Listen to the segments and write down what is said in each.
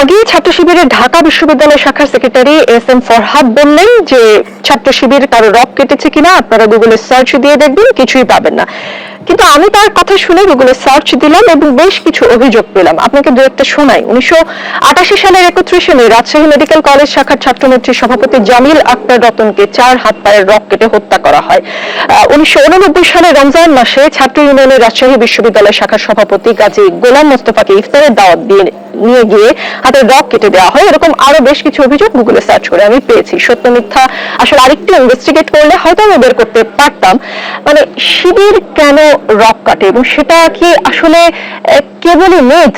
আগে ছাত্র শিবিরের ঢাকা বিশ্ববিদ্যালয় শাখার সেক্রেটারি এস এম ফরহাদ বললেন যে ছাত্র শিবির কারও রক কেটেছে কিনা আপনারা গুগলে সার্চ দিয়ে দেখবেন, কিছুই পাবেন না। কিন্তু আমি তার কথা শুনে গুগলে সার্চ দিলাম এবং বেশ কিছু অভিযোগ পেলাম। আপনাকে দু একটা শোনাই। উনিশশো আটাশি সালের একত্রিশে মে রাজশাহী মেডিকেল কলেজ শাখার ছাত্রনেত্রী সভাপতি জামিল আক্তার রতনকে চার হাত পায়ের রক কেটে হত্যা করা হয়। উনিশশো উননব্বই সালে রমজান মাসে ছাত্র ইউনিয়নের রাজশাহী বিশ্ববিদ্যালয় শাখার সভাপতি গাজী গোলাম মোস্তফাকে ইফতারের দাওয়াত দিয়ে নিয়ে গিয়ে হাতের রক কেটে দেওয়া হয়। এরকম আরও বেশ কিছু অভিযোগ গুগলে সার্চ করে আমি পেয়েছি। সত্য, মিথ্যা আসলে আরেকটু ইনভেস্টিগেট করলে হয়তো আমি বের করতে পারতাম। মানে শিবির কেন রক কাটে এবং সেটা কি আসলে কেবলই মেধ?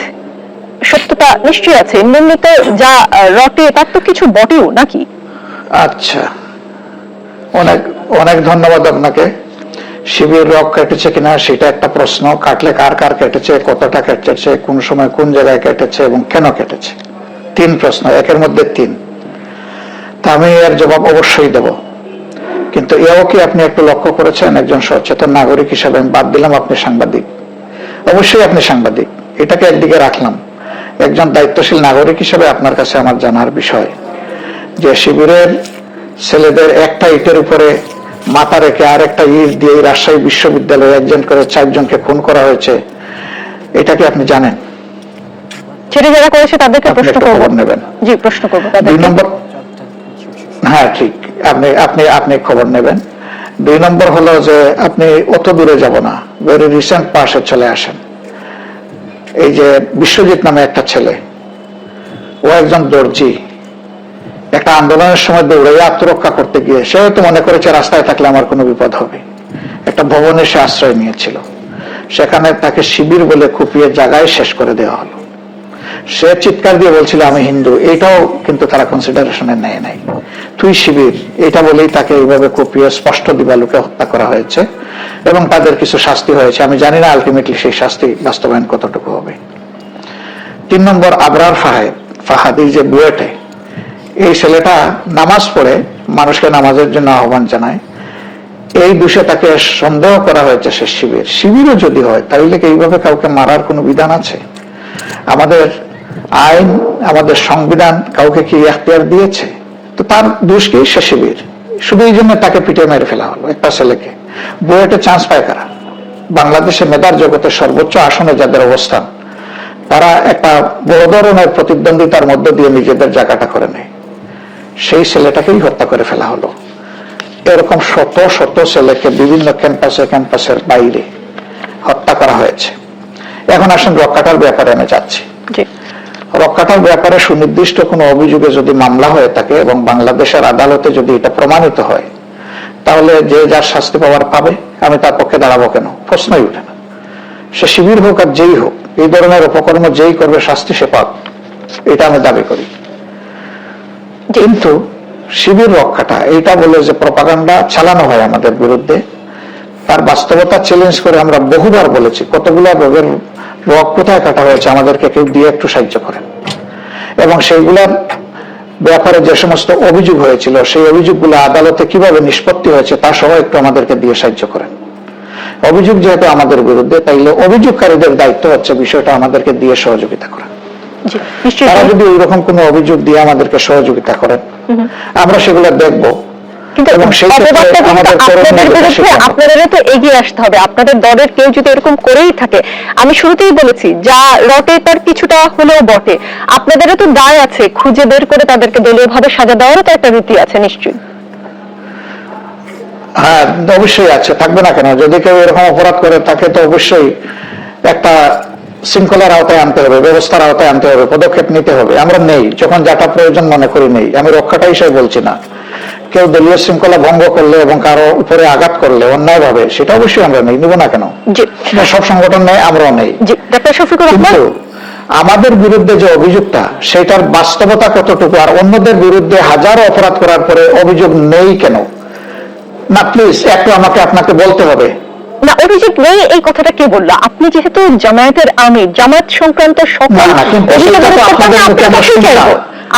সত্যতা নিশ্চয়ই আছে। এমনিতে যা রটে, তার তো কিছু বটেও, নাকি? আচ্ছা। অনেক অনেক ধন্যবাদ আপনাকে। শিবির রক কেটেছে কিনা সেটা একটা প্রশ্ন। কাটলে কার কার কেটেছে, কতটা কেটেছে, কোন সময় কোন জায়গায় কেটেছে এবং কেন কেটেছে? তিন প্রশ্ন, একের মধ্যে তিন। তা আমি এর জবাব অবশ্যই দেব। কিন্তু এও কি আপনি একটু লক্ষ্য করেছেন একজন সচেতন নাগরিক হিসাবে আমি বাদ দিলাম আপনি সাংবাদিক। অবশ্যই আপনি সাংবাদিক এটাকে একদিকে রাখলাম। একজন দায়িত্বশীল নাগরিক হিসেবে আপনার কাছে আমার জানার বিষয় যে শিবিরের ছেলেদের একটা ইটের উপরে মাথা রেখে আর একটা ইট দিয়ে রাজশাহী বিশ্ববিদ্যালয়ে একজন করে চারজনকে খুন করা হয়েছে এটা কি আপনি জানেন? সেটা যারা করেছে তাদেরকে প্রশ্ন করব। নেবেন। জি প্রশ্ন করব। দুই নম্বর হ্যাঁ ঠিক। আপনি আপনি আপনি খবর নেবেন। দুই নম্বর হলো যে আপনি অত দূরে যাব না। ভেরি রিসেন্ট পাশে চলে আসেন। এই যে বিশ্বজিৎ নামে একটা ছেলে, ও একজন দর্জি। একটা আন্দোলনের সময় দৌড়ে আত্মরক্ষা করতে গিয়ে সে হয়তো মনে করেছে রাস্তায় থাকলে আমার কোনো বিপদ হবে। একটা ভবনে সে আশ্রয় নিয়েছিল। সেখানে তাকে শিবির বলে কুপিয়ে জায়গায় শেষ করে দেওয়া হলো। সে চিৎকার দিয়ে বলছিল, আমি হিন্দু। এটাও কিন্তু তারা কনসিডারেশনে নেয় নাই। তুই শিবির, এটা বলেই তাকে এইভাবে কুপিয়ে স্পষ্ট দিবালুকে হত্যা করা হয়েছে এবং তাদের কিছু শাস্তি হয়েছে। আমি জানি না আলটিমেটলি সেই শাস্তি বাস্তবায়ন কতটুকু হবে। তিন নম্বর, আবরার ফাহেদ, ফাহাদি যে বুয়েটে, এই ছেলেটা নামাজ পড়ে মানুষকে নামাজের জন্য আহ্বান জানায়। এই বিষয়ে তাকে সন্দেহ করা হয়েছে সে শিবির। শিবিরও যদি হয়, তাহলে এইভাবে কাউকে মারার কোনো বিধান আছে? আমাদের আইন আমাদের সংবিধান কাউকে কি এখতিয়ার দিয়েছে? তো তার দোষ কি? সে শিবির। শুধু এই জন্য তাকে পিটিয়ে মেরে ফেলা হলো একটা ছেলেকে। বুয়েটে চান্স পায় কারা? বাংলাদেশে মেধার জগতের সর্বোচ্চ আসনে যাদের অবস্থান, তারা একটা বড় ধরনের প্রতিদ্বন্দ্বিতার মধ্য দিয়ে নিজেদের জায়গাটা করে নেয়। সেই ছেলেটাকেই হত্যা করে ফেলা হলো। এরকম শত শত ছেলেকে বিভিন্ন ক্যাম্পাসে ক্যাম্পাসের বাইরে হত্যা করা হয়েছে। এখন আসেন রক্ষাটার ব্যাপারে আমি যাচ্ছি। রক্ষাটার ব্যাপারে সুনির্দিষ্ট কোনো অভিযোগে যদি মামলা হয়ে থাকে এবং বাংলাদেশের আদালতে যদি এটা প্রমাণিত হয় তাহলে যে যার শাস্তি পাওয়ার পাবে আমি তার পক্ষে দাঁড়াবো কেন? প্রশ্নই উঠে না। সে শিবির হোক আর যেই হোক এই ধরনের উপকর্ম যেই করবে শাস্তি সে পাক এটা আমি দাবি করি। কিন্তু শিবির রক্ষাটা এইটা বলে যে প্রপাগান্ডা চালানো হয় আমাদের বিরুদ্ধে তার বাস্তবতা চ্যালেঞ্জ করে আমরা বহুবার বলেছি কতগুলো রোগের রোগ কোথায় কাটা হয়েছে আমাদেরকে কেউ দিয়ে একটু সাহায্য করেন। এবং সেইগুলার ব্যাপারে যে সমস্ত অভিযোগ হয়েছিল সেই অভিযোগগুলো আদালতে কীভাবে নিষ্পত্তি হয়েছে তা সহ একটু আমাদেরকে দিয়ে সাহায্য করেন। অভিযোগ যেহেতু আমাদের বিরুদ্ধে তাইলে অভিযোগকারীদের দায়িত্ব হচ্ছে বিষয়টা আমাদেরকে দিয়ে সহযোগিতা করা। তারা যদি ওইরকম কোনো অভিযোগ দিয়ে আমাদেরকে সহযোগিতা করেন আমরা সেগুলো দেখব। কিন্তু আপনাদের বিরুদ্ধে আপনাদেরও তো এগিয়ে আসতে হবে। আপনাদের দলের কেউ যদি এরকম করেই থাকে আমি শুরুতেই বলেছি যা রটে তার কিছুটা হলেও বটে। আপনাদেরও তো দায় আছে খুঁজে বের করে তাদেরকে সাজা দেওয়ারও তো একটা রীতি আছে নিশ্চয়ই। হ্যাঁ অবশ্যই আছে থাকবে না কেন? যদি কেউ এরকম অপরাধ করে তাকে তো অবশ্যই একটা শৃঙ্খলার আওতায় আনতে হবে ব্যবস্থার আওতায় আনতে হবে পদক্ষেপ নিতে হবে। আমরা নেই যখন যাটা প্রয়োজন মনে করি নেই। আমি রক্ষাটা হিসেবে বলছি না। কেউ দলীয় শৃঙ্খলা ভঙ্গ করলে এবং কারও উপরে আঘাত করলে অন্যায় ভাবে সেটা অবশ্যই আমরা নেই নিব না কেন? সব সংগঠন নেই আমরাও নেই। কিন্তু আমাদের বিরুদ্ধে যে অভিযোগটা সেটার বাস্তবতা কতটুকু আর অন্যদের বিরুদ্ধে হাজারো অপরাধ করার পরে অভিযোগ নেই কেন? না প্লিজ একটু আমাকে আপনাকে বলতে হবে। না অভিযোগ নেই এই কথাটা কে বলল? আপনি যেহেতু জামায়াতের আমির জামায়াত সংক্রান্ত সকল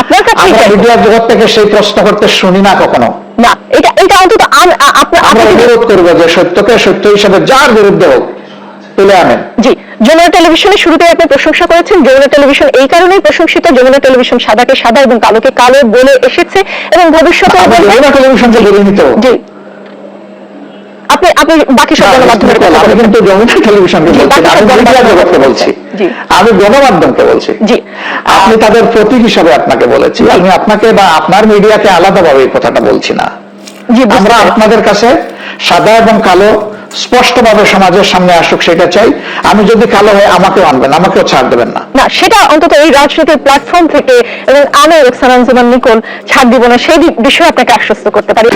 আপনার কাছেই আমরা মিডিয়ার জগৎ থেকে সেই প্রশ্ন করতে শুনি না কখনো। না এটা এটা অন্তত আমরা অনুরোধ করব যে সত্যকে সত্য হিসেবে যার বিরুদ্ধে হোক তুলে আনেন। জি যমুনা টেলিভিশনের শুরুতে আপনি প্রশংসা করেছেন। যমুনা টেলিভিশন এই কারণেই প্রশংসিত। যমুনা টেলিভিশন সাদাকে সাদা এবং কালোকে কালো বলে এসেছে এবং ভবিষ্যতে যমুনা টেলিভিশনকে বলিনি তো জি। আপনি আপনি বাকি সব গণমাধ্যমের কথা। কিন্তু যমুনা টেলিভিশনকে জি, বলছি আমি গণমাধ্যমকে বলছি। জি। আপনি তাদের প্রতীক হিসাবে আপনাকে বলেছি। আমি আপনাকে বা আপনার মিডিয়াকে আলাদাভাবে এই কথাটা বলছি না। আমরা আপনাদের কাছে সাদা এবং কালো স্পষ্টভাবে সমাজের সামনে আসুক সেটা চাই। আমি যদি কালো হয় আমাকেও আনবেন আমাকেও ছাড় দেবেন না। না সেটা অন্তত এই রাজনীতির প্ল্যাটফর্ম থেকে এবং আমি রোকসানান জুমান নিকোল ছাড় দিব না সেই বিষয়ে আপনাকে আশ্বস্ত করতে পারি।